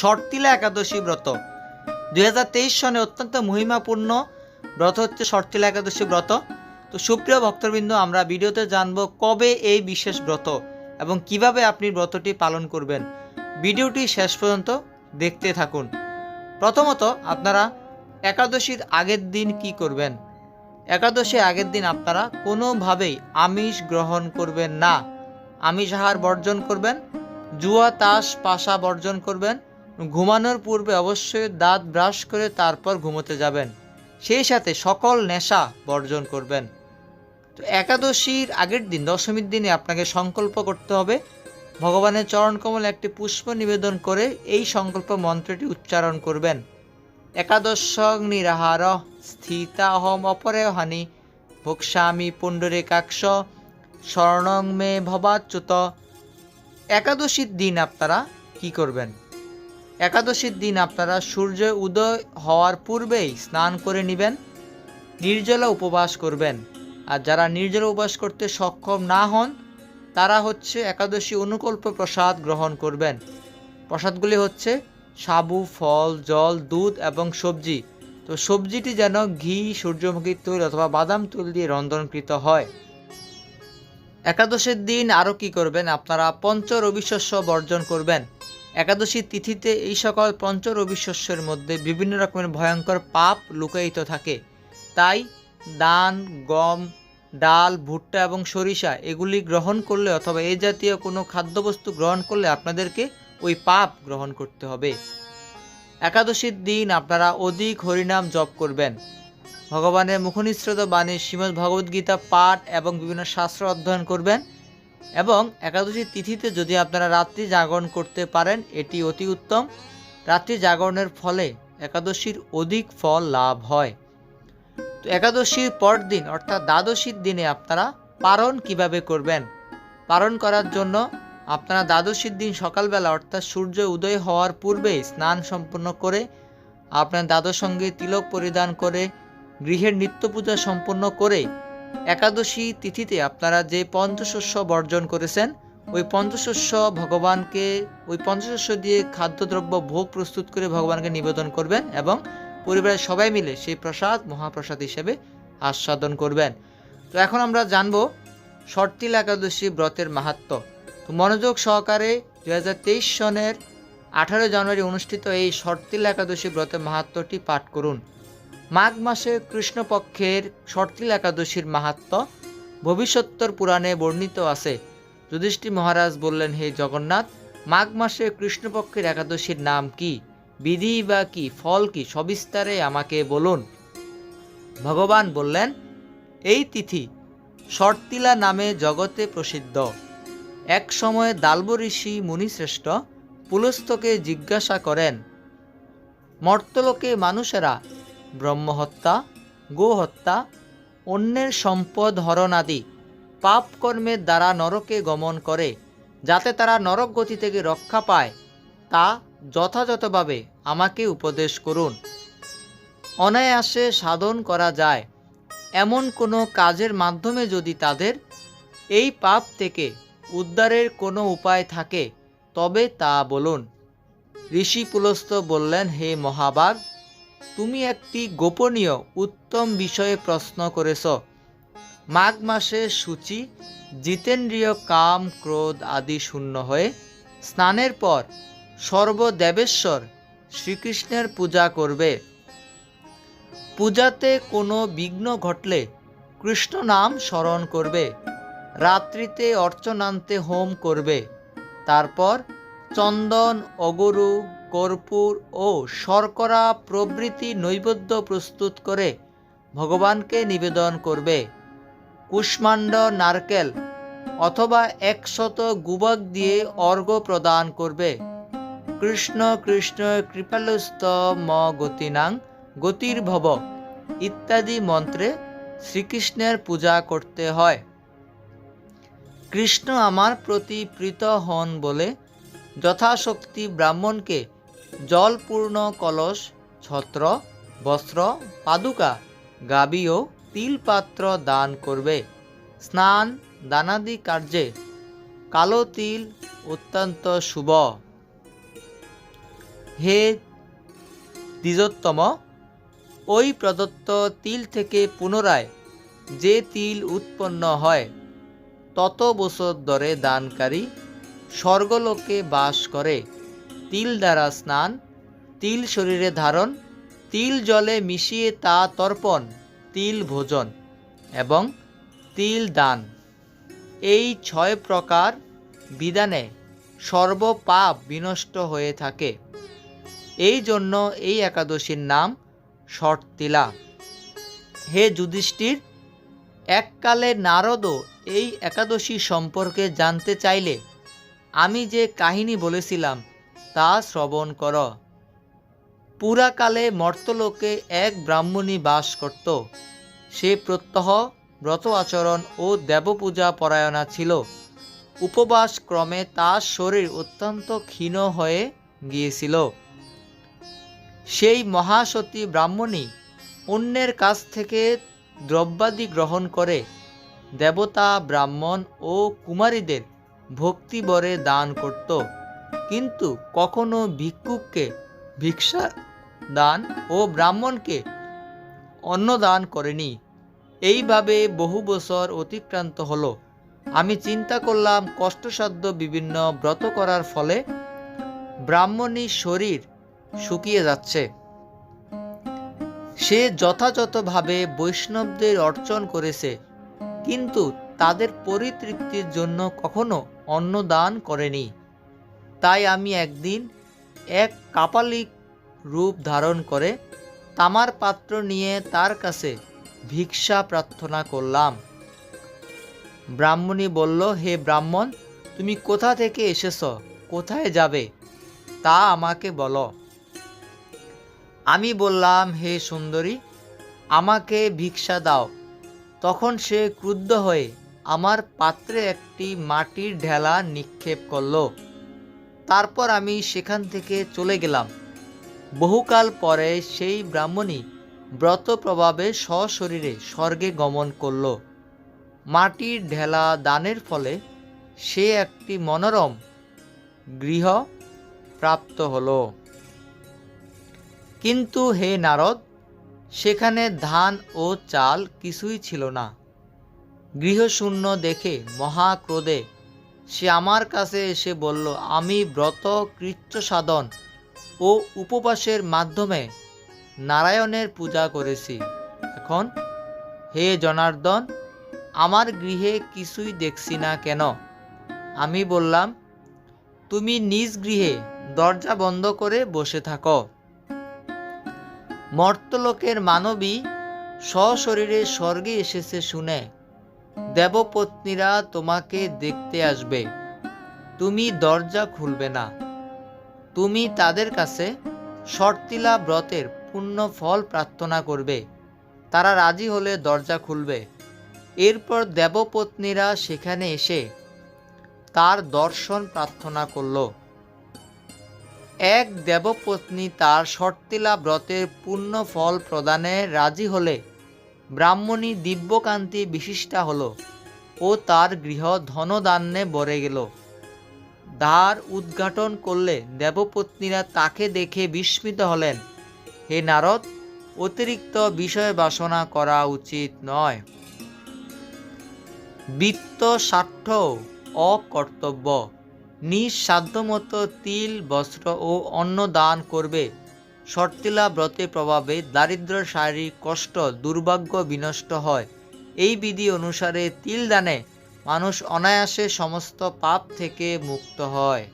শর্তিলা একাদশী ব্রত। দুই হাজার তেইশ সনে অত্যন্ত মহিমাপূর্ণ ব্রত হচ্ছে শর্তিলা একাদশী ব্রত। তো সুপ্রিয় ভক্তবৃন্দ, আমরা ভিডিওতে জানব কবে এই বিশেষ ব্রত এবং কীভাবে আপনি ব্রতটি পালন করবেন। ভিডিওটি শেষ পর্যন্ত দেখতে থাকুন। প্রথমত, আপনারা একাদশীর আগের দিন কি করবেন? একাদশীর আগের দিন আপনারা কোনোভাবেই আমিষ গ্রহণ করবেন না। আমিষ আহার বর্জন করবেন, জুয়া, তাস, পাশা বর্জন করবেন ঘুমানোর পূর্বে অবশ্যই দাঁত ব্রাশ করে তারপর ঘুমোতে যাবেন। সেই সাথে সকল নেশা বর্জন করবেন। তো একাদশীর আগের দিন, দশমীর দিনে আপনাকে সংকল্প করতে হবে। ভগবানের চরণকমলে একটি পুষ্প নিবেদন করে এই সংকল্প মন্ত্রটি উচ্চারণ করবেন। একাদশং নিরাহার স্থিতাহম অপরে হানি ভোক্সামি পুণ্ডরিকাক্ষ স্বর্ণং মে ভবাচ্যুত। একাদশীর দিন আপনারা কি করবেন? একাদশীর দিন আপনারা সূর্য উদয় হওয়ার পূর্বেই স্নান করে নেবেন, নির্জলা উপবাস করবেন। আর যারা নির্জলা উপবাস করতে সক্ষম না হন, তারা হচ্ছে একাদশী অনুকল্প প্রসাদ গ্রহণ করবেন। প্রসাদগুলি হচ্ছে সাবু, ফল, জল, দুধ এবং সবজি। তো সবজিটি যেন ঘি, সূর্যমুখী তৈল অথবা বাদাম তুল দিয়ে রন্ধনকৃত হয়। একাদশের দিন আরও কী করবেন? আপনারা পঞ্চ রবিশস্য বর্জন করবেন। একাদশী তিথিতে এই সকল পঞ্চ রবিশস্যের মধ্যে বিভিন্ন রকমের ভয়ঙ্কর পাপ লুকায়িত থাকে। তাই দান, গম, ডাল, ভুট্টা এবং সরিষা এগুলি গ্রহণ করলে অথবা এই জাতীয় কোনো খাদ্যবস্তু গ্রহণ করলে আপনাদেরকে ওই পাপ গ্রহণ করতে হবে। একাদশীর দিন আপনারা অধিক হরিনাম জপ করবেন। ভগবানের মুখনিসৃত বাণী, শ্রীমদ্ ভগবদ্গীতা পাঠ এবং বিভিন্ন শাস্ত্র অধ্যয়ন করবেন। এবং একাদশী তিথিতে যদি আপনারা রাত্রি জাগরণ করতে পারেন, এটি অতি উত্তম। রাত্রি জাগরণের ফলে একাদশীর অধিক ফল লাভ হয়। তো একাদশীর পরদিন অর্থাৎ দ্বাদশীর দিনে আপনারা পারণ কীভাবে করবেন? পারণ করার জন্য আপনারা দ্বাদশীর দিন সকালবেলা, অর্থাৎ সূর্য উদয় হওয়ার পূর্বে স্নান সম্পন্ন করে, আপনার দ্বাদশ সঙ্গে তিলক পরিধান করে, গৃহের নিত্য পূজা সম্পন্ন করে একাদশী তিথিতে আপনারা যে পঞ্চশস্য বর্জন করেছেন, ওই পঞ্চশস্য ভগবানকে, ওই পঞ্চশস্য দিয়ে খাদ্যদ্রব্য ভোগ প্রস্তুত করে ভগবানকে নিবেদন করবেন এবং পরিবারের সবাই মিলে সেই প্রসাদ, মহাপ্রসাদ হিসেবে আস্বাদন করবেন। তো এখন আমরা জানব শর্তিল একাদশী ব্রতের মাহাত্ম্য। তো মনোযোগ সহকারে দুই হাজার তেইশ সনের আঠারো জানুয়ারি অনুষ্ঠিত এই শর্তিল একাদশী ব্রতের মাহাত্ম্যটি পাঠ করুন। মাঘ মাসে কৃষ্ণপক্ষের শর্তিল একাদশীর মাহাত্ম্য ভবিষ্যত্তর পুরাণে বর্ণিত আছে। যুধিষ্ঠির মহারাজ বললেন, হে জগন্নাথ, মাঘ মাসে কৃষ্ণপক্ষের একাদশীর নাম কি? বিধি বা কি? ফল কি? সবিস্তারে আমাকে বলুন। ভগবান বললেন, এই তিথি শর্তিলা নামে জগতে প্রসিদ্ধ। এক সময় দালব ঋষি মুনিশ্রেষ্ঠ পুলস্তকে জিজ্ঞাসা করেন, মর্তলোকে মানুষেরা ব্রহ্মহত্যা, গোহত্যা, অন্যের সম্পদ হরণ আদি পাপ কর্মের দ্বারা নরকে গমন করে, যাতে তারা নরক গতি থেকে রক্ষা পায়, তা যথাযথভাবে আমাকে উপদেশ করুন। অনায়াসে সাধন করা যায়। এমন কোনো কাজের মাধ্যমে যদি তাদের এই পাপ থেকে উদ্ধারের কোনো উপায় থাকে, তবে তা বলুন। ঋষি পুলস্ত বললেন, হে মহাবাগ তুমি একটি গোপনীয় উত্তম বিষয়ে প্রশ্ন করেছ। মাঘ মাসে সূচি, জিতেন্দ্রীয় কাম, ক্রোধ আদি শূন্য হয়ে স্নানের পর সর্বদেবেশ্বর শ্রীকৃষ্ণের পূজা করবে। পূজাতে কোনো বিঘ্ন ঘটলে কৃষ্ণ নাম স্মরণ করবে। রাত্রিতে অর্চনান্তে হোম করবে। তারপর চন্দন, অগরু কর্পূর ও শর্করা প্রভৃতি নৈবেদ্য প্রস্তুত করে ভগবানকে নিবেদন করবে। কুষ্মাণ্ড নারকেল অথবা একশত গুবক দিয়ে অর্ঘ্য প্রদান করবে। কৃষ্ণ কৃষ্ণ, কৃপালুস্ত, ম, গতিনাং গতির ভব ইত্যাদি মন্ত্রে শ্রীকৃষ্ণের পূজা করতে হয়। কৃষ্ণ আমার প্রতি প্রীত হন বলে যথাশক্তি ব্রাহ্মণকে জলপূর্ণ কলস, ছত্র, বস্ত্র, পাদুকা গাবি ও তিলপাত্র দান করবে। স্নান, দানাদি কার্যে, কালো তিল অত্যন্ত শুভ। হে দ্বিজোত্তম, ওই প্রদত্ত তিল থেকে পুনরায় যে তিল উৎপন্ন হয়, তত বছর ধরে দানকারী স্বর্গলোকে বাস করে। তিল দ্বারা স্নান, তিল শরীরে ধারণ, তিল জলে মিশিয়ে তা তর্পণ, তিল ভোজন এবং তিল দান। এই ছয় প্রকার বিধানে সর্বপাপ বিনষ্ট হয়ে থাকে। এই জন্য এই একাদশীর নাম শর্তিলা হে যুধিষ্ঠির, এককালে নারদও এই একাদশী সম্পর্কে জানতে চাইলে আমি যে কাহিনী বলেছিলাম তা শ্রবণ কর। পুরাকালে মর্তলোকে এক ব্রাহ্মণী বাস করত। সে প্রত্যহ ব্রত আচরণ ও দেবপূজা পরায়ণা ছিল। উপবাস ক্রমে তার শরীর অত্যন্ত ক্ষীণ হয়ে গিয়েছিল। সেই মহাসতী ব্রাহ্মণী অন্যের কাছ থেকে দ্রব্যাদি গ্রহণ করে। দেবতা, ব্রাহ্মণ ও কুমারীদের ভক্তিবরে দান করত। কিন্তু কখনো ভিক্ষুককে ভিক্ষা দান ও ব্রাহ্মণকে অন্ন দান করেনি। এইভাবে বহু বছর অতিক্রান্ত হলো। আমি চিন্তা করলাম কষ্টসাধ্য বিভিন্ন ব্রত করার ফলে ব্রাহ্মণীর শরীর শুকিয়ে যাচ্ছে। সে যথাযথভাবে বৈষ্ণবদের অর্চন করেছে, কিন্তু তাদের পরিতৃপ্তির জন্য কখনো অন্ন দান করেনি। তাই আমি একদিন এক কাপালিক রূপ ধারণ করে তামার পাত্র নিয়ে তার কাছে ভিক্ষা প্রার্থনা করলাম। ব্রাহ্মণী বলল, হে ব্রাহ্মণ, তুমি কোথা থেকে এসেছ? কোথায় যাবে? তা আমাকে বলো। আমি বললাম, হে সুন্দরী, আমাকে ভিক্ষা দাও। তখন সে ক্রুদ্ধ হয়ে আমার পাত্রে একটি মাটির ঢেলা নিক্ষেপ করল। তারপর আমি সেখান থেকে চলে গেলাম। বহুকাল পরে সেই ব্রাহ্মণী ব্রত প্রভাবে সশরীরে স্বর্গে গমন করল। মাটির ঢেলা দানের ফলে সে একটি মনোরম গৃহ প্রাপ্ত হল। কিন্তু হে নারদ, সেখানে ধান ও চাল কিছুই ছিল না। গৃহশূন্য দেখে মহাক্রোধে সে আমার কাছে এসে বলল, আমি ব্রত, কৃচ্ছ সাধন ও উপবাসের মাধ্যমে নারায়ণের পূজা করেছি। এখন হে জনার্দন, আমার গৃহে কিছুই দেখছি না কেন? আমি বললাম, তুমি নিজ গৃহে দরজা বন্ধ করে বসে থাকো। মর্তলোকের মানবী সশরীরে স্বর্গে এসেছে শুনে দেবপত্নীরা তোমাকে দেখতে আসবে। তুমি দরজা খুলবে না। তুমি তাদের কাছে শর্তিলা ব্রতের পূর্ণ ফল প্রার্থনা করবে। তারা রাজি হলে দরজা খুলবে। এরপর দেবপত্নীরা সেখানে এসে তার দর্শন প্রার্থনা করল। এক দেবপত্নী তার শর্তিলা ব্রতের পূর্ণ ফল প্রদানে রাজি হলে ব্রাহ্মণী দিব্যকান্তি বিশিষ্টা হল ও তার গৃহ ধনদান্যে ভরে গেল। দ্বার উদ্ঘাটন করলে দেবপত্নীরা তাকে দেখে বিস্মিত হলেন। হে নারদ, অতিরিক্ত বিষয় বাসনা করা উচিত নয়। বৃত্ত স্বার্থ অকর্তব্য। নিজ সাধ্যমতো তিল, বস্ত্র ও অন্ন দান করবে। শর্তিলা ব্রতে প্রভাবে দারিদ্র শারীরিক কষ্ট দুর্ভাগ্য বিনষ্ট হয়। এই বিধি অনুসারে তিল দানে মানুষ অনায়াসে সমস্ত পাপ থেকে মুক্ত হয়।